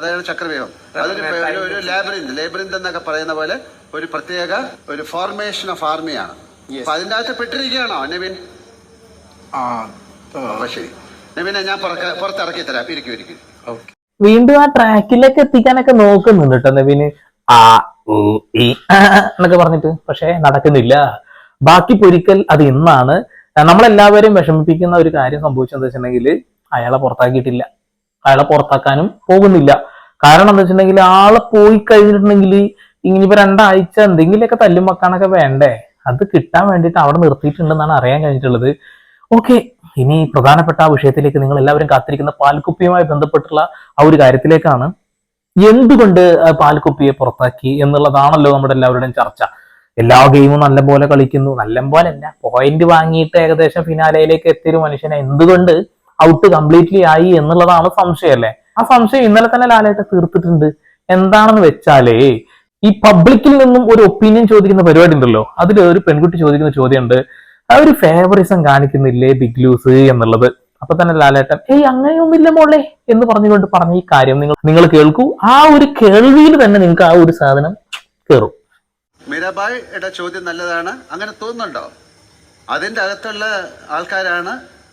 അതായത് ചക്രവ്യൂഹം. അതൊരു ഒരു- ഒരു ലാബറിന്ത് ലേബറിന്ത് എന്നൊക്കെ പറയുന്ന പോലെ ഒരു പ്രത്യേക ഒരു ഫോർമേഷൻ ഓഫ് ആർമിയാണ് അപ്പൊ അതിന്റെ അകത്ത് പെട്ടിരിക്കുകയാണോ നവീൻ? അപ്പൊ ശരി. നവീനെ ഞാൻ പുറത്തിറക്കി തരാം. ഇരിക്കും ഇരിക്കും. ഓക്കെ. വീണ്ടും ആ ട്രാക്കിലേക്ക് എത്തിക്കാനൊക്കെ നോക്കുന്നുണ്ട് കേട്ടോ നവീന്. ആ ഊ, ഈ എന്നൊക്കെ പറഞ്ഞിട്ട്. പക്ഷേ നടക്കുന്നില്ല. ബാക്കി പൊരിക്കൽ അത് ഇന്നാണ്. നമ്മളെല്ലാവരും വിഷമിപ്പിക്കുന്ന ഒരു കാര്യം സംഭവിച്ചെന്ന് വെച്ചിട്ടുണ്ടെങ്കിൽ അയാളെ പുറത്താക്കിയിട്ടില്ല. അയാളെ പുറത്താക്കാനും പോകുന്നില്ല. കാരണം എന്താ വെച്ചിട്ടുണ്ടെങ്കിൽ ആളെ പോയി കഴിഞ്ഞിട്ടുണ്ടെങ്കിൽ ഇനിയിപ്പോ രണ്ടാഴ്ച എന്തെങ്കിലുമൊക്കെ തല്ലും വെക്കാനൊക്കെ വേണ്ടേ? അത് കിട്ടാൻ വേണ്ടിയിട്ട് അവിടെ നിർത്തിയിട്ടുണ്ടെന്നാണ് അറിയാൻ കഴിഞ്ഞിട്ടുള്ളത്. ഓക്കെ ഇനി പ്രധാനപ്പെട്ട ആ വിഷയത്തിലേക്ക് നിങ്ങൾ എല്ലാവരും കാത്തിരിക്കുന്ന പാൽക്കുപ്പിയുമായി ബന്ധപ്പെട്ടുള്ള ആ ഒരു കാര്യത്തിലേക്കാണ്. എന്തുകൊണ്ട് പാൽക്കുപ്പിയെ പുറത്താക്കി എന്നുള്ളതാണല്ലോ നമ്മുടെ എല്ലാവരുടെയും ചർച്ച. എല്ലാ ഗെയിമും നല്ലപോലെ കളിക്കുന്നു. നല്ലപോലെ അല്ല പോയിന്റ് വാങ്ങിയിട്ട് ഏകദേശം ഫിനാലയിലേക്ക് എത്തിയൊരു മനുഷ്യനെ എന്തുകൊണ്ട് ഔട്ട് കംപ്ലീറ്റ്ലി ആയി എന്നുള്ളതാണ് സംശയമല്ലേ? ആ സംശയം ഇന്നലെ തന്നെ ലാലേട്ട തീർത്തിട്ടുണ്ട്. എന്താണെന്ന് വെച്ചാലേ ഈ പബ്ലിക്കിൽ നിന്നും ഒരു ഒപ്പീനിയൻ ചോദിക്കുന്ന പരിപാടി ഉണ്ടല്ലോ. അതിൽ ഒരു പെൺകുട്ടി ചോദിക്കുന്ന ചോദ്യമുണ്ട്. ആ ഒരു ഫേവറിസം കാണിക്കുന്നില്ലേ ബിഗ് ലൂസ് എന്നുള്ളത്? അപ്പൊ തന്നെ ലാലേട്ടൻ ഏയ് അങ്ങനെയൊന്നുമില്ല മോളെ എന്ന് പറഞ്ഞുകൊണ്ട് പറഞ്ഞ ഈ കാര്യം നിങ്ങൾ നിങ്ങൾ കേൾക്കൂ. ആ ഒരു കേൾവിയിൽ തന്നെ നിങ്ങൾക്ക് ആ ഒരു സാധനം കയറും മീരാബായിയുടെ ചോദ്യം നല്ലതാണ്. അങ്ങനെ തോന്നുന്നുണ്ടോ? അതിന്റെ അകത്തുള്ള ആൾക്കാരാണ്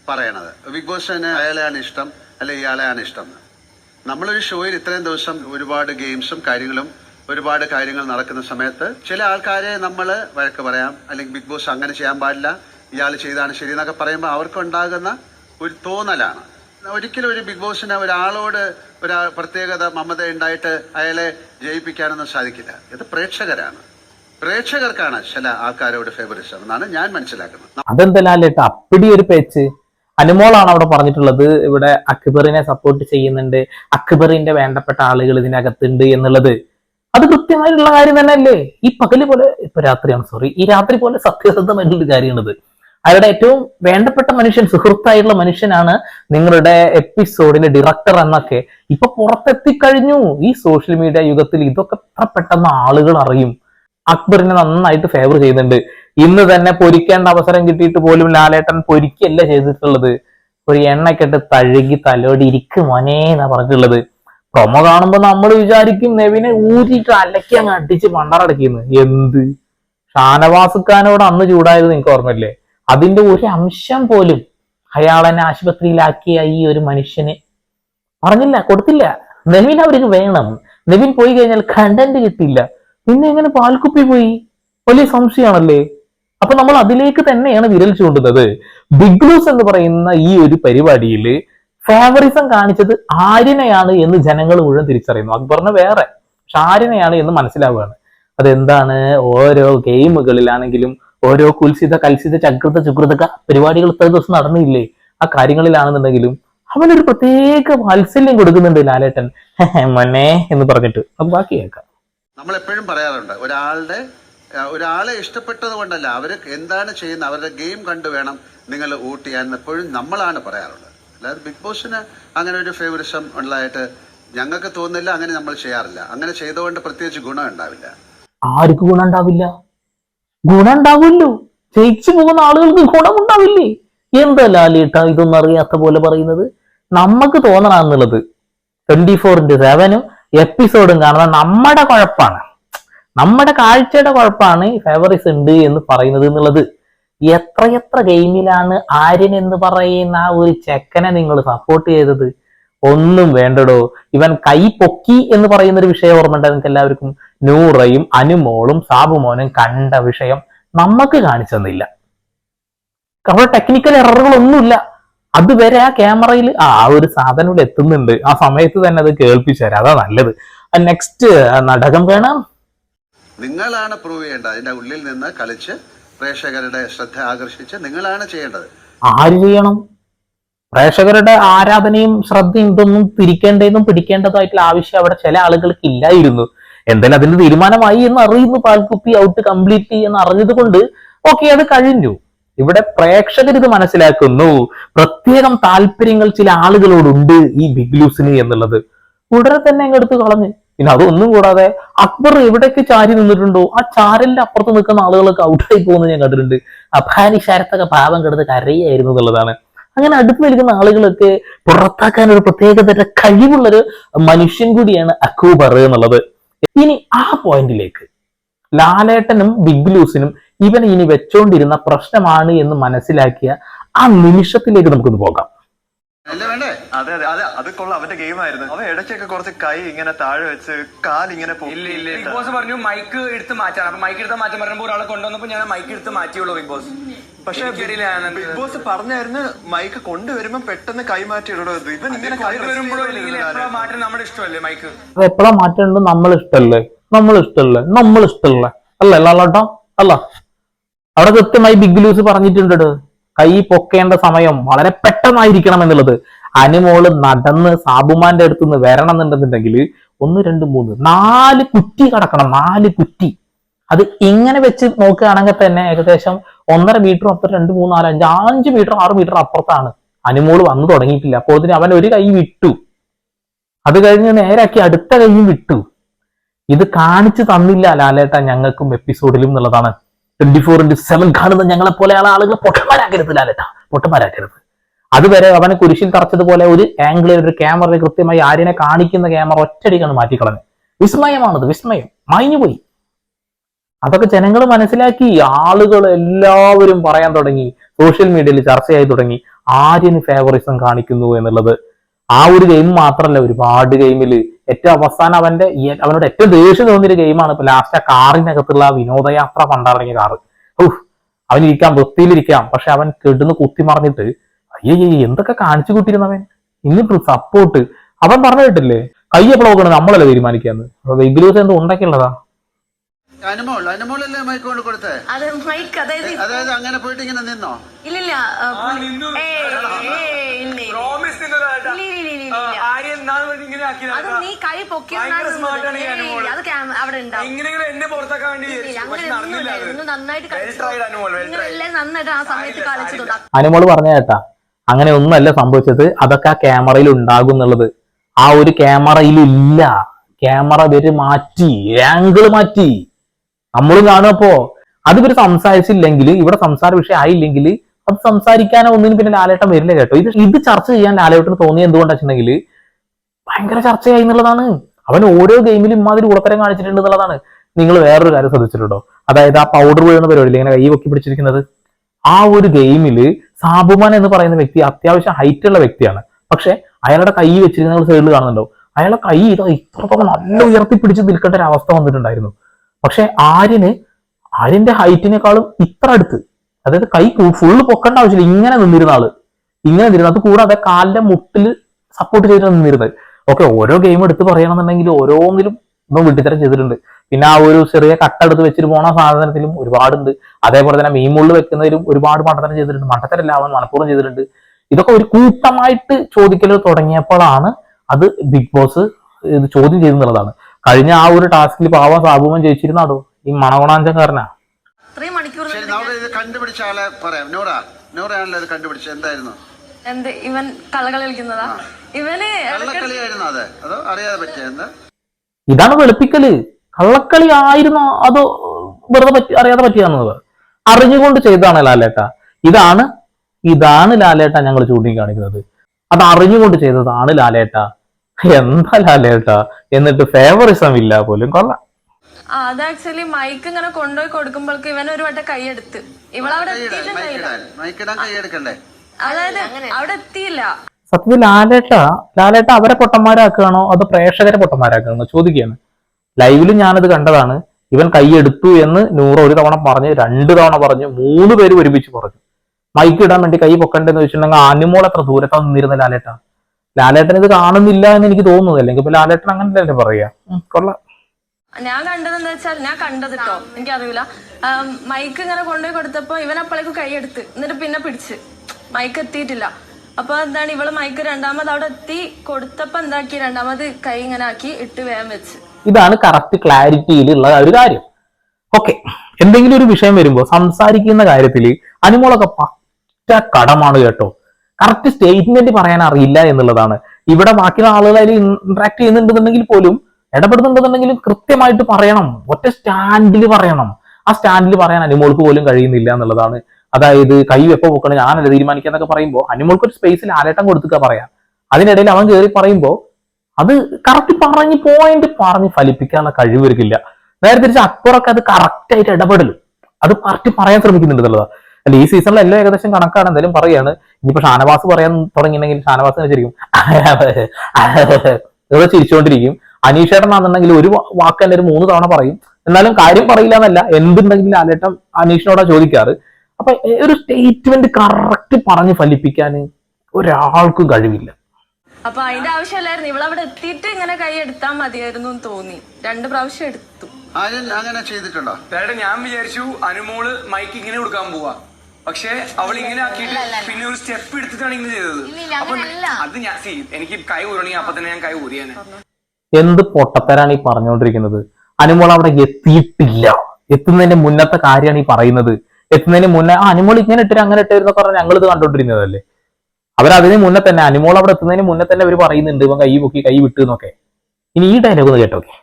പറയണത്. ബിഗ് ബോസിന് അയാളെയാണ് ഇഷ്ടം അല്ലെ ഇയാളെയാണ് ഇഷ്ടം. നമ്മളൊരു ഷോയിൽ ഇത്രയും ദിവസം ഒരുപാട് ഗെയിംസും കാര്യങ്ങളും ഒരുപാട് കാര്യങ്ങൾ നടക്കുന്ന സമയത്ത് ചില ആൾക്കാരെ നമ്മൾ വഴക്ക് പറയാം അല്ലെങ്കിൽ ബിഗ് ബോസ് അങ്ങനെ ചെയ്യാൻ പാടില്ല ഇയാൾ ചെയ്താണ് ശരി എന്നൊക്കെ പറയുമ്പോൾ അവർക്കുണ്ടാകുന്ന ഒരു തോന്നലാണ്. ഒരിക്കലും ഒരു ബിഗ് ബോസിന് ഒരാളോട് ഒരു പ്രത്യേകത മമത ഉണ്ടായിട്ട് അയാളെ ജയിപ്പിക്കാനൊന്നും സാധിക്കില്ല. ഇത് പ്രേക്ഷകരാണ്. പ്രേക്ഷകർക്കാണ് ചില ആൾക്കാരോട് ഫേവറിസം എന്നാണ് ഞാൻ മനസ്സിലാക്കുന്നത്. അതെന്താ ലാലേട്ട? അപ്പിടി ഒരു പേച്ച്. അനുമോളാണ് അവിടെ പറഞ്ഞിട്ടുള്ളത്. ഇവിടെ അക്ബറിനെ സപ്പോർട്ട് ചെയ്യുന്നുണ്ട്. അക്ബറിന്റെ വേണ്ടപ്പെട്ട ആളുകൾ ഇതിനകത്തുണ്ട് എന്നുള്ളത്. അത് കൃത്യമായിട്ടുള്ള കാര്യം തന്നെയല്ലേ? ഈ പകൽ പോലെ ഇപ്പൊ രാത്രിയാണ് സോറി ഈ രാത്രി പോലെ സത്യസന്ധമായിട്ടുള്ള കാര്യമാണിത്. അവരുടെ ഏറ്റവും വേണ്ടപ്പെട്ട മനുഷ്യൻ സുഹൃത്തായിട്ടുള്ള മനുഷ്യനാണ് നിങ്ങളുടെ എപ്പിസോഡിന്റെ ഡയറക്ടർ എന്നൊക്കെ. ഇപ്പൊ പുറത്തെത്തിക്കഴിഞ്ഞു. ഈ സോഷ്യൽ മീഡിയ യുഗത്തിൽ ഇതൊക്കെ എത്ര പെട്ടെന്ന് ആളുകൾ അറിയും. അക്ബറിനെ നന്നായിട്ട് ഫേവർ ചെയ്യുന്നുണ്ട്. ഇന്ന് തന്നെ പൊരിക്കേണ്ട അവസരം കിട്ടിയിട്ട് പോലും ലാലേട്ടൻ പൊരിക്കല്ല ചെയ്തിട്ടുള്ളത്. ഒരു എണ്ണക്കെട്ട് തഴുകി തലോടി ഇരിക്കും മോനെ എന്നാ പറഞ്ഞിട്ടുള്ളത്. പ്രൊമോ കാണുമ്പോ നമ്മൾ വിചാരിക്കും നെവിനെ ഊരിയിട്ട് അലക്കി അങ്ങ് അടിച്ച് പണ്ടറടക്കിന്ന് എന്ത്? ഷാനവാസ് ഖാനോട് അന്ന് ചൂടായത് നിങ്ങൾക്ക് ഓർമ്മയില്ലേ? അതിന്റെ ഒരു അംശം പോലും അയാളെന്നെ ആശുപത്രിയിലാക്കിയ ഈ ഒരു മനുഷ്യനെ പറഞ്ഞില്ല കൊടുത്തില്ല. നെവിൻ അവർക്ക് വേണം. നെവിൻ പോയി കഴിഞ്ഞാൽ കണ്ടന്റ് കിട്ടില്ല. പിന്നെ എങ്ങനെ പാൽക്കുപ്പി പോയി? വലിയ സംശയമാണല്ലേ? അപ്പൊ നമ്മൾ അതിലേക്ക് തന്നെയാണ് വിരൽ ചൂണ്ടുന്നത്. ബിഗ് ബോസ് എന്ന് പറയുന്ന ഈ ഒരു പരിപാടിയിൽ ഫേവറിസം കാണിച്ചത് ആര്യനെയാണ് എന്ന് ജനങ്ങൾ മുഴുവൻ തിരിച്ചറിയുന്നു. അക്ബറിന് വേറെ. പക്ഷെ ആര്യനെയാണ് എന്ന് മനസ്സിലാവുകയാണ്. അതെന്താണ്? ഓരോ ഗെയിമുകളിലാണെങ്കിലും ഓരോ കുൽസിത കൽസിത ചക്രത ചുക്രത പരിപാടികൾ ഇത്ര ദിവസം നടന്നില്ലേ? ആ കാര്യങ്ങളിലാണെന്നുണ്ടെങ്കിലും അവനൊരു പ്രത്യേക വാത്സല്യം കൊടുക്കുന്നുണ്ട് ലാലേട്ടൻ. മനേ എന്ന് പറഞ്ഞിട്ട്. നമുക്ക് ബാക്കി കേൾക്കാം. നമ്മൾ എപ്പോഴും പറയാറുണ്ട് ഒരാളുടെ ഒരാളെ ഇഷ്ടപ്പെട്ടത് കൊണ്ടല്ല അവർ എന്താണ് ചെയ്യുന്നത് അവരുടെ ഗെയിം കണ്ടു വേണം നിങ്ങൾ വോട്ട് ചെയ്യാൻ എപ്പോഴും നമ്മളാണ് പറയാറുള്ളത്. അല്ലാതെ ബിഗ് ബോസിന് അങ്ങനെ ഒരു ഫേവറിസം ഉള്ളതായിട്ട് ഞങ്ങൾക്ക് തോന്നുന്നില്ല അങ്ങനെ നമ്മൾ ചെയ്യാറില്ല. അങ്ങനെ ചെയ്തുകൊണ്ട് പ്രത്യേകിച്ച് ഗുണം ഉണ്ടാവില്ല. ആർക്ക് ഗുണം ഉണ്ടാവില്ല? ഗുണം ഉണ്ടാവില്ലോ ജയിച്ചു പോകുന്ന ആളുകൾക്ക് ഗുണമുണ്ടാവില്ലേ എന്താ ലാലിട്ട ഇതൊന്നും അറിയാത്ത പോലെ പറയുന്നത്? നമുക്ക് തോന്നണമെന്നുള്ളത് ട്വന്റി ഫോറിന്റെ സെവനും എപ്പിസോഡും കാണുന്ന നമ്മുടെ കുഴപ്പമാണ് നമ്മുടെ കാഴ്ചയുടെ കുഴപ്പമാണ് ഫേവറിസ് ഉണ്ട് എന്ന് പറയുന്നത് എന്നുള്ളത്. എത്രയെത്ര ഗെയിമിലാണ് ആര്യൻ എന്ന് പറയുന്ന ആ ഒരു ചെക്കനെ നിങ്ങൾ സപ്പോർട്ട് ചെയ്തത്? ഒന്നും വേണ്ടടോ. ഇവൻ കൈ പൊക്കി എന്ന് പറയുന്ന ഒരു വിഷയം ഓർമ്മ നിങ്ങൾക്ക് എല്ലാവർക്കും? നൂറയും അനുമോളും സാബുമോനും കണ്ട വിഷയം നമുക്ക് കാണിച്ചു തന്നില്ല. അവിടെ ടെക്നിക്കൽ എററുകളൊന്നുമില്ല അതുവരെ ആ ക്യാമറയിൽ ആ ഒരു സാധനം ഇവിടെ എത്തുന്നുണ്ട്. ആ സമയത്ത് തന്നെ അത് കേൾപ്പിച്ചു തരാം. അതാ നല്ലത്. നെക്സ്റ്റ് നാടകം വേണം നിങ്ങളാണ് പ്രൂവ് ചെയ്യേണ്ടത്. അതിന്റെ ഉള്ളിൽ നിന്ന് കളിച്ച് പ്രേക്ഷകരുടെ ശ്രദ്ധ ആകർഷിച്ച് നിങ്ങളാണ് ചെയ്യേണ്ടത്. ആര് ചെയ്യണം? പ്രേക്ഷകരുടെ ആരാധനയും ശ്രദ്ധയും ഇതൊന്നും തിരിക്കേണ്ടതും പിടിക്കേണ്ടതായിട്ടുള്ള ആവശ്യം അവിടെ ചില ആളുകൾക്ക് ഇല്ലായിരുന്നു. എന്തായാലും അതിന്റെ തീരുമാനമായി എന്ന് അറിയുന്നു പാൽക്കുപ്പി. ഔട്ട് കംപ്ലീറ്റ് എന്ന് അറിഞ്ഞത് കൊണ്ട് ഓക്കെ അത് കഴിഞ്ഞു. ഇവിടെ പ്രേക്ഷകർ ഇത് മനസ്സിലാക്കുന്നു. പ്രത്യേകം താല്പര്യങ്ങൾ ചില ആളുകളോടുണ്ട് ഈ ബിഗ് ലൂസിന് എന്നുള്ളത്. ഉടനെ തന്നെ അങ്ങെടുത്ത് കളഞ്ഞ്. പിന്നെ അതൊന്നും കൂടാതെ അക്ബർ എവിടേക്ക് ചാരി നിന്നിട്ടുണ്ടോ? ആ ചാരലിന്റെ അപ്പുറത്ത് നിൽക്കുന്ന ആളുകളൊക്കെ ഔട്ടായി പോകുന്നത് ഞാൻ കണ്ടിട്ടുണ്ട്. അഫ്ഹാനി ശരത്തൊക്കെ പാവം കിടന്ന് കരയായിരുന്നു എന്നുള്ളതാണ്. അങ്ങനെ അടുത്ത് നിൽക്കുന്ന ആളുകളൊക്കെ പുറത്താക്കാൻ ഒരു പ്രത്യേകതര കഴിവുള്ളൊരു മനുഷ്യൻ കൂടിയാണ് അക്കൂബർ എന്നുള്ളത്. ഇനി ആ പോയിന്റിലേക്ക് ലാലേട്ടനും ബിഗ് ലൂസിനും ഇവൻ ഇനി വെച്ചോണ്ടിരുന്ന പ്രശ്നമാണ് എന്ന് മനസ്സിലാക്കിയ ആ നിമിഷത്തിലേക്ക് നമുക്കൊന്ന് പോകാം. അല്ല വേണ്ടേ? അതെ അതെ. അതെ അത് കൊള്ളാം. അവന്റെ ഗെയിം ആയിരുന്നു. അവൻ ഇടയ്ക്കൊക്കെ കുറച്ച് കൈ ഇങ്ങനെ താഴെ വെച്ച് കാൽ ഇങ്ങനെ ബിഗ് ബോസ് പറഞ്ഞു മൈക്ക് എടുത്ത് മാറ്റാൻ. അപ്പൊ മൈക്ക് എടുത്ത് മാറ്റാൻ പറഞ്ഞപ്പോ ഒരാളെ കൊണ്ടുവന്നപ്പോ ഞാൻ മൈക്ക് എടുത്ത് മാറ്റിയുള്ളൂ ബിഗ് ബോസ് പക്ഷെ ബിഗ് ബോസ് പറഞ്ഞായിരുന്നു മൈക്ക് കൊണ്ടുവരുമ്പോ പെട്ടെന്ന് കൈ മാറ്റി ഇടുന്നത് ഇവൻ ഇങ്ങനെ കൈ വരുമ്പോഴോ മാറ്റം നമ്മുടെ ഇഷ്ടമല്ലേ മൈക്ക് എപ്പോഴാ മാറ്റേണ്ടത് നമ്മൾ ഇഷ്ടല്ലേ നമ്മൾ ഇഷ്ടമുള്ള നമ്മൾ ഇഷ്ടമുള്ള അല്ലേ ലാലേട്ടാ അല്ല. അവിടെ കൃത്യമായി ബിഗ് ലൂസ് പറഞ്ഞിട്ടുണ്ട് കൈ പൊക്കേണ്ട സമയം വളരെ പെട്ടെന്നായിരിക്കണം എന്നുള്ളത് അനുമോൾ നടന്ന് സാബുമാന്റെ അടുത്ത് നിന്ന് വരണം എന്നുണ്ടെന്നുണ്ടെങ്കിൽ ഒന്ന് രണ്ട് മൂന്ന് നാല് കുറ്റി കടക്കണം നാല് കുറ്റി. അത് ഇങ്ങനെ വെച്ച് നോക്കുകയാണെങ്കിൽ തന്നെ ഏകദേശം ഒന്നര മീറ്റർ അപ്പുറം രണ്ട് മൂന്ന് നാല് അഞ്ച് അഞ്ച് മീറ്റർ ആറ് മീറ്റർ അപ്പുറത്താണ്. അനുമോൾ വന്നു തുടങ്ങിയിട്ടില്ല. അപ്പോൾ അവൻ ഒരു കൈ വിട്ടു. അത് കഴിഞ്ഞ് നേരാക്കി അടുത്ത കൈയും വിട്ടു. ഇത് കാണിച്ചു തന്നില്ല ലാലേട്ട ഞങ്ങൾക്കും എപ്പിസോഡിലും എന്നുള്ളതാണ്. ട്വന്റി ഫോർ ഇന്റു സെവൻ കാണുന്ന ഞങ്ങളെ പോലെയുള്ള ആളുകൾ പൊട്ടന്മാരാക്കരുത് ലാലേട്ട. പൊട്ടന്മാരാക്കരുത്. അതുവരെ അവനെ കുരിശിൽ തറച്ചതുപോലെ ഒരു ആംഗിളിൽ ഒരു ക്യാമറ കൃത്യമായി ആര്യനെ കാണിക്കുന്ന ക്യാമറ ഒറ്റയടിക്കാണ് മാറ്റിക്കളഞ്ഞത്. വിസ്മയമാണത് വിസ്മയം. മൈഞ്ഞുപോയി. അതൊക്കെ ജനങ്ങൾ മനസ്സിലാക്കി. ആളുകൾ എല്ലാവരും പറയാൻ തുടങ്ങി. സോഷ്യൽ മീഡിയയിൽ ചർച്ചയായി തുടങ്ങി. ആര്യന് ഫേവറിസം കാണിക്കുന്നു എന്നുള്ളത് ആ ഒരു ഗെയിം മാത്രമല്ല ഒരുപാട് ഗെയിമിൽ ഏറ്റവും അവസാനം അവന്റെ അവനോട് ഏറ്റവും ദേഷ്യം തോന്നിയൊരു ഗെയിമാണ് ഇപ്പൊ ലാസ്റ്റ് ആ കാറിനകത്തുള്ള ആ വിനോദയാത്ര പണ്ടാറങ്ങിയ കാറ്. ഊഹ് അവൻ ഇരിക്കാം വൃത്തിയിലിരിക്കാം പക്ഷെ അവൻ കെടുന്ന് കുത്തി മറിഞ്ഞിട്ട് അയ്യേ എന്തൊക്കെ കാണിച്ചു കൂട്ടിയിരുന്നവൻ ഇന്നിട്ട് സപ്പോർട്ട് അവൻ പറഞ്ഞു കേട്ടില്ലേ? കൈ എപ്പോഴും നോക്കണത്? നമ്മളല്ലേ തീരുമാനിക്കാന്ന്. അപ്പൊ വെഗിലൂസ് എന്തോ ഉണ്ടാക്കിയുള്ളതാ. അനുമോൾ അനുമോളല്ലേ മൈക്ക് കൊണ്ട് കൊടുത്തേ? അത് മൈക്ക് അതായത് അതായത് അങ്ങനെ പോയിട്ട് ഇങ്ങനെ നിന്നോ? ഇല്ലില്ല ആ, പുള്ളി- നിന്നു. ഏയ്, ഏയ്, ഇല്ല, ഇല്ല. ആര്യം ഇങ്ങനെ അത് ആക്കിയതാ നീ കൈ പൊക്കിയതാണ് ഭയങ്കര smart ആണ് ഈ അനുമോൾ. അത് അവിടെ ഉണ്ടാവും. എങ്ങനെയെങ്കിലും എന്നെ പുറത്താക്കാൻ വേണ്ടി ഇല്ല, വിചാരിച്ചു. അങ്ങനെ പക്ഷെ നടന്നില്ല അത്. ഒന്നും നന്നായിട്ട് Well കളിച്ചു. tried, Anumol, well tried. നിങ്ങളെല്ലാം നന്നായിട്ട് ആ സമയത്ത് സാരില്ല, കളിച്ചത് സാരില്ല. അനുമോൾ പറഞ്ഞ കേട്ടാ അങ്ങനെ ഒന്നല്ല സംഭവിച്ചത്. അതൊക്കെ ആ ക്യാമറയിൽ ഉണ്ടാകും എന്നുള്ളത്. ആ ഒരു ക്യാമറയിൽ ഇല്ല ക്യാമറ ഇവർ മാറ്റി ആംഗിൾ മാറ്റി. നമ്മളും കാണുമ്പോ അത് ഇവർ സംസാരിച്ചില്ലെങ്കിൽ ഇവിടെ സംസാര വിഷയം ആയില്ലെങ്കിൽ അത് സംസാരിക്കാനോ ഒന്നിനും പിന്നെ ലാലേട്ടൻ വരില്ല കേട്ടോ. ഇത് ഇത് ചർച്ച ചെയ്യാൻ ലാലേട്ടന് തോന്നിയ എന്തുകൊണ്ടാ വെച്ചിട്ടുണ്ടെങ്കിൽ ഭയങ്കര ചർച്ചയായി എന്നുള്ളതാണ്. അവൻ ഓരോ ഗെയിമിലും ഇമാതിരി ഉളത്തരം കാണിച്ചിട്ടുണ്ട് എന്നുള്ളതാണ്. നിങ്ങൾ വേറൊരു കാര്യം ശ്രദ്ധിച്ചിട്ടുണ്ടോ? അതായത് ആ പൗഡർ വീഴുന്ന പരിപാടിയിൽ ഇങ്ങനെ കൈ പൊക്കി പിടിച്ചിരിക്കുന്നത്. ആ ഒരു ഗെയിമിൽ സാബുമാൻ എന്ന് പറയുന്ന വ്യക്തി അത്യാവശ്യം ഹൈറ്റ് ഉള്ള വ്യക്തിയാണ്. പക്ഷെ അയാളുടെ കൈ വെച്ചിരിക്കുന്ന സൈഡിൽ കാണുന്നുണ്ടോ? അയാളുടെ കൈ ഇതാ ഇത്രത്തോളം നല്ല ഉയർത്തി പിടിച്ച് നിൽക്കേണ്ട ഒരു അവസ്ഥ വന്നിട്ടുണ്ടായിരുന്നു. പക്ഷെ ആര്യന് ആര്യന്റെ ഹൈറ്റിനേക്കാളും ഇത്ര അടുത്ത്. അതായത് കൈ ഫുള്ള് പൊക്കേണ്ട ആവശ്യമില്ല. ഇങ്ങനെ നിന്നിരുന്ന ആൾ. ഇങ്ങനെ നിന്നിരുന്നു അത് കൂടാതെ കാലിന്റെ മുട്ടിൽ സപ്പോർട്ട് ചെയ്തിട്ട് നിന്നിരുന്നത്. ഓക്കെ ഓരോ ഗെയിം എടുത്ത് പറയണമെന്നുണ്ടെങ്കിൽ ഓരോന്നിലും ഇപ്പം വിട്ടിത്തരം ചെയ്തിട്ടുണ്ട്. പിന്നെ ആ ഒരു ചെറിയ കട്ട കട്ടെടുത്ത് വെച്ചിട്ട് പോണ സാധനത്തിലും ഒരുപാടുണ്ട്. അതേപോലെ തന്നെ മീമുള്ളിൽ വെക്കുന്നതിലും ഒരുപാട് മണ്ടത്തരം ചെയ്തിട്ടുണ്ട്. മണ്ടത്തരല്ല അവൻ മനഃപൂർവം ചെയ്തിട്ടുണ്ട്. ഇതൊക്കെ ഒരു കൂട്ടമായിട്ട് ചോദിക്കൽ തുടങ്ങിയപ്പോഴാണ് അത് ബിഗ് ബോസ് ഇത് ചോദ്യം ചെയ്തെന്നുള്ളതാണ്. കഴിഞ്ഞ ആ ഒരു ടാസ്കിൽ പാവ സാബുമൻ ജയിച്ചിരുന്നാടോ ഈ മണഗുണാഞ്ചക്കാരനാ ഇത്രയും മണിക്കൂർ ശരി നമുക്ക് ഇത് കണ്ടുപിടിച്ച ആളെ പറയാം. നൂറ നൂറയാണല്ലോ ഇത് കണ്ടുപിടിച്ചത്. എന്തായിരുന്നു? എന്ത് ഇവൻ കള്ളകളി കളിക്കുന്നതാ ഇവന് കള്ളക്കളിയായിരുന്നു അത്. അതോ അറിയാതെ പറ്റിയത് ഇതാണ് വെളുപ്പിക്കൽ. കള്ളക്കളി ആയിരുന്നോ അതോ വെറുതെ പറ്റി അറിയാതെ പറ്റിയാന്നത് അറിഞ്ഞുകൊണ്ട് ചെയ്തതാണ് ലാലേട്ട. ഇതാണ് ഇതാണ് ലാലേട്ട ഞങ്ങൾ ചൂണ്ടിക്കാണിക്കുന്നത്. അത് അറിഞ്ഞുകൊണ്ട് ചെയ്തതാണ് ലാലേട്ട. എന്താ ലാലേട്ട? എന്നിട്ട് ഫേവറിസം ഇല്ല പോലും. കൊള്ളാം. ആ, അത് ആക്ച്വലി മൈക്ക് ഇങ്ങനെ കൊണ്ടുപോയി കൊടുക്കുമ്പോഴേക്ക് ഇവൻ ഒരു വട്ടം കൈയെടുത്ത് ഇവളവിടെ എത്തിയിട്ടുണ്ടായില്ല അതായത് അവിടെ എത്തിയില്ല. സത്യത്തിൽ ലാലേട്ട ലാലേട്ട അവരെ പൊട്ടന്മാരാക്കുകയാണോ അതോ പ്രേക്ഷകരെ പൊട്ടന്മാരാക്കുകയാണോ? ചോദിക്കുകയാണ്. ലൈവിൽ ഞാനത് കണ്ടതാണ്. ഇവൻ കൈയെടുത്തു എന്ന് നൂറ് ഒരു തവണ പറഞ്ഞ് രണ്ട് തവണ പറഞ്ഞു മൂന്ന് പേര് ഒരുമിച്ച് പറഞ്ഞു. മൈക്ക് ഇടാൻ വേണ്ടി കൈ പൊക്കണ്ടെന്ന് വെച്ചിട്ടുണ്ടെങ്കിൽ ആനിമോൾ എത്ര ദൂരത്താ നിന്നിരുന്ന ലാലേട്ട? ലാലേട്ടൻ ഇത് കാണുന്നില്ല എന്ന് എനിക്ക് തോന്നുന്നു. അല്ലെങ്കിൽ ഇപ്പൊ ലാലേട്ടൻ അങ്ങനെയല്ലേ പറയാ ഉം, കൊള്ളാം. ഞാൻ കണ്ടത് എന്താ വെച്ചാൽ ഞാൻ കണ്ടത് കേട്ടോ എനിക്കറിയില്ല മൈക്ക് ഇങ്ങനെ കൊണ്ടുപോയി കൊടുത്തപ്പോ ഇവൻ അപ്പളേക്ക് കൈയെടുത്ത് എന്നിട്ട് പിന്നെ പിടിച്ച്. മൈക്ക് എത്തിയിട്ടില്ല. അപ്പൊ എന്താണ് ഇവൾ മൈക്ക് രണ്ടാമത് അവിടെ എത്തി. കൊടുത്തപ്പോ എന്താക്കി? രണ്ടാമത് കൈ ഇങ്ങനെ ആക്കി ഇട്ട് വേഗം വെച്ച്. ഇതാണ് കറക്റ്റ് ക്ലാരിറ്റിയിലുള്ള ഒരു കാര്യം. ഓക്കെ എന്തെങ്കിലും ഒരു വിഷയം വരുമ്പോൾ സംസാരിക്കുന്ന കാര്യത്തിൽ അനുമോളൊക്കെ പറ്റ കടമാണ് കേട്ടോ. കറക്റ്റ് സ്റ്റേറ്റ്മെന്റ് പറയാൻ അറിയില്ല എന്നുള്ളതാണ്. ഇവിടെ ബാക്കിയുള്ള ആളുകളായി ഇന്ററാക്ട് ചെയ്യുന്നുണ്ടെന്നുണ്ടെങ്കിൽ പോലും ഇടപെടുന്നുണ്ടെന്നുണ്ടെങ്കിലും കൃത്യമായിട്ട് പറയണം. ഒറ്റ സ്റ്റാൻഡിൽ പറയണം. ആ സ്റ്റാൻഡിൽ പറയാൻ അനുമോൾക്ക് പോലും കഴിയുന്നില്ല എന്നുള്ളതാണ്. അതായത് കൈ എപ്പോ പൊക്കണം ഞാനല്ല തീരുമാനിക്കാന്നൊക്കെ പറയുമ്പോൾ അനുമോൾക്ക് ഒരു സ്പേസിൽ ആരേട്ടം കൊടുത്തുക പറയാം. അതിനിടയിൽ അവൻ കയറി പറയുമ്പോൾ അത് കറക്റ്റ് പറഞ്ഞ് പോയിന്റ് പറഞ്ഞ് ഫലിപ്പിക്കാനുള്ള കഴിവ് ഇവർക്കില്ല. നേരെ തിരിച്ച് അക്ബറൊക്കെ അത് കറക്റ്റ് ആയിട്ട് ഇടപെടലും. അത് പാർട്ടി പറയാൻ ശ്രമിക്കുന്നുണ്ട് എന്നുള്ളതാ. അല്ല ഈ സീസണിൽ എല്ലാം ഏകദേശം കണക്കാണ്. എന്തായാലും പറയാണ്. ഇനിയിപ്പോ ഷാനവാസ് പറയാൻ തുടങ്ങിയിട്ടുണ്ടെങ്കിൽ ഷാനവാസ് വെച്ചിരിക്കും ചിരിച്ചുകൊണ്ടിരിക്കും അനീഷേട്ടനാണെന്നുണ്ടെങ്കിൽ ഒരു വാക്ക് തന്നെ ഒരു മൂന്ന് തവണ പറയും. എന്നാലും കാര്യം പറയില്ല എന്നല്ല എന്തുണ്ടെങ്കിലും ലാലേട്ടൻ അനീഷിനോടാ ചോദിക്കാറ്. അപ്പൊ ഒരു സ്റ്റേറ്റ്മെന്റ് കറക്റ്റ് പറഞ്ഞ് ഫലിപ്പിക്കാൻ ഒരാൾക്കും കഴിവില്ല. അപ്പൊ അതിന്റെ ആവശ്യമല്ലായിരുന്നു ഇവിടെ അവിടെ എത്തിയിട്ട് ഇങ്ങനെ കൈ എടുത്താൽ മതിയായിരുന്നു എന്ന് തോന്നി. രണ്ട് പ്രാവശ്യം എടുത്തു. അങ്ങനെ ചെയ്തിട്ടുണ്ടോ? ഞാൻ വിചാരിച്ചു അനുമോൾ മൈക്ക് ഇങ്ങനെ കൊടുക്കാൻ പോവാ. പക്ഷെ അവൾ ഇങ്ങനെ ആക്കിയിട്ട് പിന്നെ ഒരു സ്റ്റെപ്പ് എടുത്തിട്ടാണ് ഇങ്ങനെ ചെയ്തത്. അപ്പൊ അത് ഞാൻ എനിക്ക് കൈ ഊരണെങ്കിൽ അപ്പൊ തന്നെ ഞാൻ കൈ ഊരിയാനെ. എന്ത് പൊട്ടത്തരാണ് ഈ പറഞ്ഞുകൊണ്ടിരിക്കുന്നത്? അനുമോൾ അവിടെ എത്തിയിട്ടില്ല. എത്തുന്നതിന്റെ മുന്നത്തെ കാര്യമാണ് ഈ പറയുന്നത്. എത്തുന്നതിന് മുന്നേ ആ അനുമോൾ ഇങ്ങനെ ഇട്ടിട്ട് അങ്ങനെ ഇട്ടിരുന്ന പറഞ്ഞാൽ ഞങ്ങൾ ഇത് കണ്ടോണ്ടിരുന്നതല്ലേ അവരതിന് മുന്നേ തന്നെ അനുമോൾ അവിടെ എത്തുന്നതിന് മുന്നേ തന്നെ അവർ പറയുന്നുണ്ട് ഇവൻ കൈ പൊക്കി കൈ വിട്ടു എന്നൊക്കെ. ഇനി ഈ ഡയലോഗ് ഒന്ന് കേട്ടോക്കെ.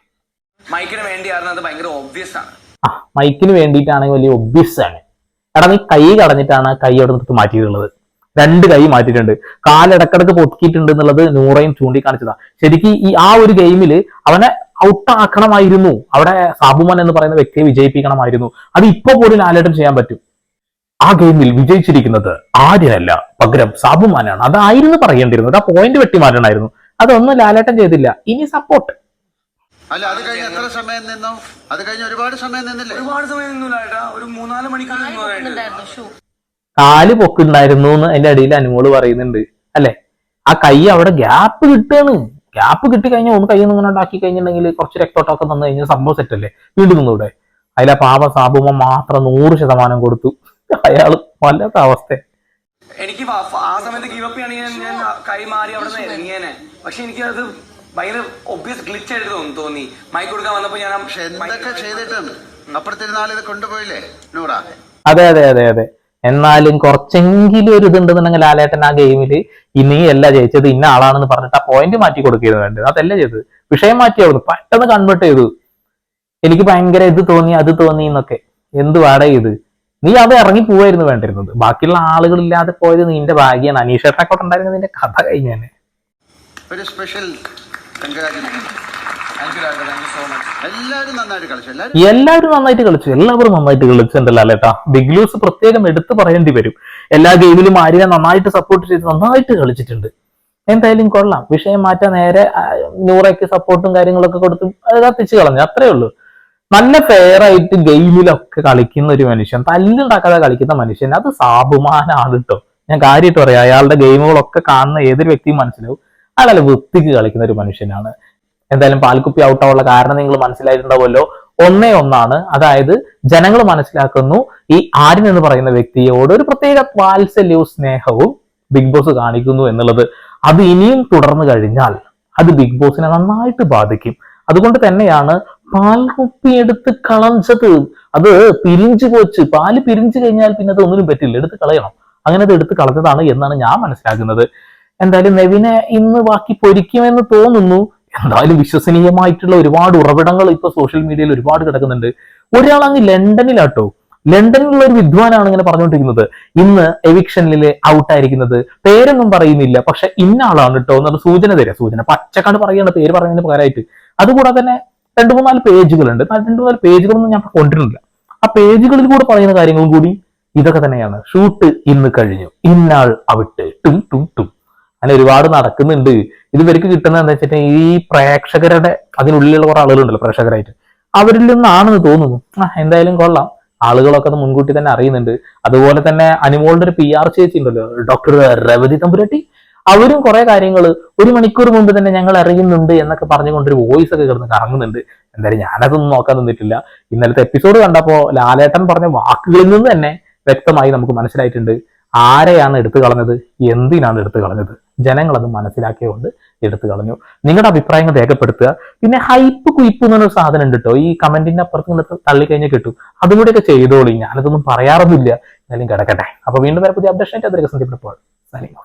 മൈക്കിന് വേണ്ടിയായിരുന്നു അത് ഭയങ്കര ഒബ്വിയസ് ആണ്. ആ മൈക്കിന് വേണ്ടിയിട്ടാണെങ്കിൽ വലിയ ഒബ്വിയസ് ആണ്. എടാ നീ കൈ കടഞ്ഞിട്ടാണ് കൈ അവിടെ നിന്ന് മാറ്റിയിട്ടുള്ളത്. രണ്ട് കൈ മാറ്റിയിട്ടുണ്ട്. കാലിടക്കിടക്ക് പൊക്കിയിട്ടുണ്ട് എന്നുള്ളത് നൂറയും ചൂണ്ടിക്കാണിച്ചതാ. ശരിക്കും ഈ ആ ഒരു ഗെയിമിൽ അവനെ ഔട്ട് ആക്കണമായിരുന്നു. അവിടെ സാബുമാൻ എന്ന് പറയുന്ന വ്യക്തിയെ വിജയിപ്പിക്കണമായിരുന്നു. അത് ഇപ്പൊ പോലും ലാലേട്ടം ചെയ്യാൻ പറ്റും. ആ ഗെയിമിൽ വിജയിച്ചിരിക്കുന്നത് ആര്യനല്ല. പകരം സാബുമാനാണ്. അതായിരുന്നു പറയേണ്ടിരുന്നത് ആ പോയിന്റ് വെട്ടി മാറ്റണമായിരുന്നു. അതൊന്നും ലാലേട്ടം ചെയ്തില്ല. ഇനി സപ്പോർട്ട് അല്ല അത് കഴിഞ്ഞ് എത്ര സമയം നിന്നു? അത് കഴിഞ്ഞ് ഒരുപാട് സമയം നിന്നില്ല? ഒരുപാട് സമയം നിന്നില്ല ലാലേട്ടാ. ഒരു മൂന്നാൽ മണിക്കൂർ നിന്നു കാൽ പൊക്കുണ്ടായിരുന്നു എന്ന് അതിന്റെ അടിയിൽ അനുമോൾ പറയുന്നുണ്ട് അല്ലെ? ആ കൈ അവിടെ ഗ്യാപ്പ് കിട്ടുകയാണ്. ഗ്യാപ്പ് കിട്ടി കഴിഞ്ഞാൽ ഒന്ന് കൈ ഇങ്ങനെ ഉണ്ടാക്കി കഴിഞ്ഞിട്ടുണ്ടെങ്കിൽ കുറച്ച് രക്തോട്ടമൊക്കെ തന്നു കഴിഞ്ഞാൽ സംഭവം സെറ്റ് അല്ലേ? വീണ്ടും നിന്നൂടെ അതിലെ പാപ സാബുമ മാത്രം നൂറ് ശതമാനം കൊടുത്തു. അയാൾ വല്ലാത്ത അവസ്ഥ. എനിക്ക് ആ സമയത്ത് ഗീവ് അപ്പ് ചെയ്യണമെങ്കിൽ ഞാൻ കൈ മാറി അവിടെ നിന്ന് ഇറങ്ങിയേനെ. പക്ഷെ എനിക്ക് അത് ഭയങ്കര ഒബ്വിയസ് ഗ്ലിച്ച് ആയിട്ട് തോന്നി തോന്നി. മൈക്ക് കൊടുക്കാൻ വന്നപ്പോ ഞാൻ ചെയ്തിട്ടുണ്ട് എന്തൊക്കെ ചെയ്തിട്ടുണ്ട്? അപ്പുറത്തിരുന്നാൾ ഇത് കൊണ്ടുപോയില്ലേ നൂറ? അതെ അതെ അതെ അതെ. എന്നാലും കുറച്ചെങ്കിലും ഒരു ഇതുണ്ടെന്നുണ്ടെങ്കിൽ ലാലേട്ടൻ ആ ഗെയിമിൽ ഇനി അല്ല ജയിച്ചത് ഇന്ന ആളാണെന്ന് പറഞ്ഞിട്ട് ആ പോയിന്റ് മാറ്റി കൊടുക്കുകയാണ് അതല്ല ചെയ്തത്. വിഷയം മാറ്റിയാവുന്നു പെട്ടെന്ന് കൺവേർട്ട് ചെയ്തു. എനിക്ക് ഭയങ്കര ഇത് തോന്നി അത് തോന്നി എന്നൊക്കെ. എന്ത് വാടക ഇത്? നീ അത് ഇറങ്ങി പോവായിരുന്നു വേണ്ടിരുന്നത് ബാക്കിയുള്ള ആളുകളില്ലാതെ പോയത് നിന്റെ ഭാഗ്യാണ്. അനീഷ് ഉണ്ടായിരുന്നത് നിന്റെ കഥ കഴിഞ്ഞാണ്. ഒരു സ്പെഷ്യൽ എല്ലാവരും നന്നായിട്ട് കളിച്ചു? എല്ലാവരും നന്നായിട്ട് കളിച്ചു. നന്നായിട്ട് കളിച്ചിട്ടുണ്ടല്ലോ ബിഗ് ലൂസ് പ്രത്യേകം എടുത്തു പറയേണ്ടി വരും. എല്ലാ ഗെയിമിലും ആര്യനെ നന്നായിട്ട് സപ്പോർട്ട് ചെയ്ത് നന്നായിട്ട് കളിച്ചിട്ടുണ്ട്. എന്തായാലും കൊള്ളാം. വിഷയം മാറ്റാൻ നേരെ നൂറയ്ക്ക് സപ്പോർട്ടും കാര്യങ്ങളൊക്കെ കൊടുത്ത് കത്തിച്ച് കളഞ്ഞു. അത്രേ ഉള്ളൂ. നല്ല ഫെയർ ആയിട്ട് ഗെയിമിലൊക്കെ കളിക്കുന്ന ഒരു മനുഷ്യൻ തല്ലുണ്ടാക്കാതെ കളിക്കുന്ന മനുഷ്യൻ അത് സാബുമാനാണ് കേട്ടോ ഞാൻ കാര്യമായിട്ട് പറയാം അയാളുടെ ഗെയിമുകളൊക്കെ കാണുന്ന ഏതൊരു വ്യക്തിയും മനസ്സിലാവും. അയാളെ വൃത്തിക്ക് കളിക്കുന്ന ഒരു മനുഷ്യനാണ്. എന്തായാലും പാൽക്കുപ്പി ഔട്ടാവുള്ള കാരണം നിങ്ങൾ മനസ്സിലായിട്ടുണ്ടാവുമല്ലോ. ഒന്നേ ഒന്നാണ്. അതായത് ജനങ്ങൾ മനസ്സിലാക്കുന്നു ഈ ആര്യൻ എന്ന് പറയുന്ന വ്യക്തിയോട് ഒരു പ്രത്യേക വാത്സല്യവും സ്നേഹവും ബിഗ് ബോസ് കാണിക്കുന്നു എന്നുള്ളത്. അത് ഇനിയും തുടർന്നു കഴിഞ്ഞാൽ അത് ബിഗ് ബോസിനെ നന്നായിട്ട് ബാധിക്കും. അതുകൊണ്ട് തന്നെയാണ് പാൽക്കുപ്പി എടുത്ത് കളഞ്ചത് അത് പിരിഞ്ചു പോച്ച്. പാൽ പിരിഞ്ചു കഴിഞ്ഞാൽ പിന്നെ അത് ഒന്നിനും പറ്റില്ല. എടുത്ത് കളയണം. അങ്ങനെ അത് എടുത്ത് കളഞ്ഞതാണ് എന്നാണ് ഞാൻ മനസ്സിലാക്കുന്നത്. എന്തായാലും നെവിനെ ഇന്ന് ബാക്കി പൊരിക്കുമെന്ന് തോന്നുന്നു. എന്തായാലും വിശ്വസനീയമായിട്ടുള്ള ഒരുപാട് ഉറവിടങ്ങൾ ഇപ്പൊ സോഷ്യൽ മീഡിയയിൽ ഒരുപാട് കിടക്കുന്നുണ്ട്. ഒരാൾ അങ്ങ് ലണ്ടനിലാട്ടോ. ലണ്ടനിലുള്ള ഒരു വിദ്വാനാണ് ഇങ്ങനെ പറഞ്ഞുകൊണ്ടിരിക്കുന്നത്. ഇന്ന് എവിക്ഷനിൽ ഔട്ടായിരിക്കുന്നത് പേരൊന്നും പറയുന്നില്ല. പക്ഷെ ഇന്ന ആളാണ് കേട്ടോ എന്നൊരു സൂചന തരാം. സൂചന പച്ചക്കാട് പറയുന്ന പേര് പറയുന്നതിന് പകരമായിട്ട്. അതുകൂടാതെ തന്നെ രണ്ട് മൂന്നാൽ പേജുകളുണ്ട്. രണ്ട് മൂന്നാൽ പേജുകളൊന്നും ഞാൻ കൊണ്ടിരുന്നില്ല ആ പേജുകളിൽ കൂടെ പറയുന്ന കാര്യങ്ങളും കൂടി ഇതൊക്കെ തന്നെയാണ്. ഷൂട്ട് ഇന്ന് കഴിഞ്ഞു. ഇന്നാൾ അവിട്ട്. ടും ടും ടും. അങ്ങനെ ഒരുപാട് നടക്കുന്നുണ്ട്. ഇത് ഇവർക്ക് കിട്ടുന്നത് എന്താ വെച്ചിട്ടുണ്ടെങ്കിൽ ഈ പ്രേക്ഷകരുടെ അതിനുള്ളിലുള്ള കുറെ ആളുകളുണ്ടല്ലോ പ്രേക്ഷകരായിട്ട്. അവരിൽ നിന്നാണെന്ന് തോന്നുന്നു. ആ എന്തായാലും കൊള്ളാം. ആളുകളൊക്കെ അത് മുൻകൂട്ടി തന്നെ അറിയുന്നുണ്ട്. അതുപോലെ തന്നെ അനുമോളുടെ ഒരു പി ആർ ചേച്ചി ഉണ്ടല്ലോ ഡോക്ടർ രവതി തമ്പുരട്ടി. അവരും കുറെ കാര്യങ്ങൾ ഒരു മണിക്കൂർ മുമ്പ് തന്നെ ഞങ്ങൾ അറിയുന്നുണ്ട് എന്നൊക്കെ പറഞ്ഞുകൊണ്ട് ഒരു വോയിസ് ഒക്കെ കിടന്ന് കറങ്ങുന്നുണ്ട്. എന്തായാലും ഞാനതൊന്നും നോക്കാൻ നിന്നിട്ടില്ല. ഇന്നലത്തെ എപ്പിസോഡ് കണ്ടപ്പോ ലാലേട്ടൻ പറഞ്ഞ വാക്കുകളിൽ നിന്ന് തന്നെ വ്യക്തമായി നമുക്ക് മനസ്സിലായിട്ടുണ്ട്. ആരെയാണ് എടുത്തു കളഞ്ഞത്? എന്തിനാണ് എടുത്തു കളഞ്ഞത്? ജനങ്ങൾ അത് മനസ്സിലാക്കിയതുകൊണ്ട് എടുത്തു കളഞ്ഞു. നിങ്ങളുടെ അഭിപ്രായങ്ങൾ രേഖപ്പെടുത്തുക. പിന്നെ ഹൈപ്പ് കുയിപ്പ് എന്നൊരു സാധനം ഉണ്ട് കേട്ടോ ഈ കമന്റിന്റെ അപ്പുറത്ത് നിങ്ങൾ തള്ളിക്കഴിഞ്ഞാൽ കിട്ടും. അതും കൂടിയൊക്കെ ചെയ്തോളി. ഞാനതൊന്നും പറയാറൊന്നുമില്ല. എന്നാലും കിടക്കട്ടെ. അപ്പൊ വീണ്ടും വരെ. പുതിയ അപ്ഡേഷൻ ആയിട്ട് അതിലേക്ക് സന്ധിപ്പെട്ടപ്പോൾ സലിംഗ്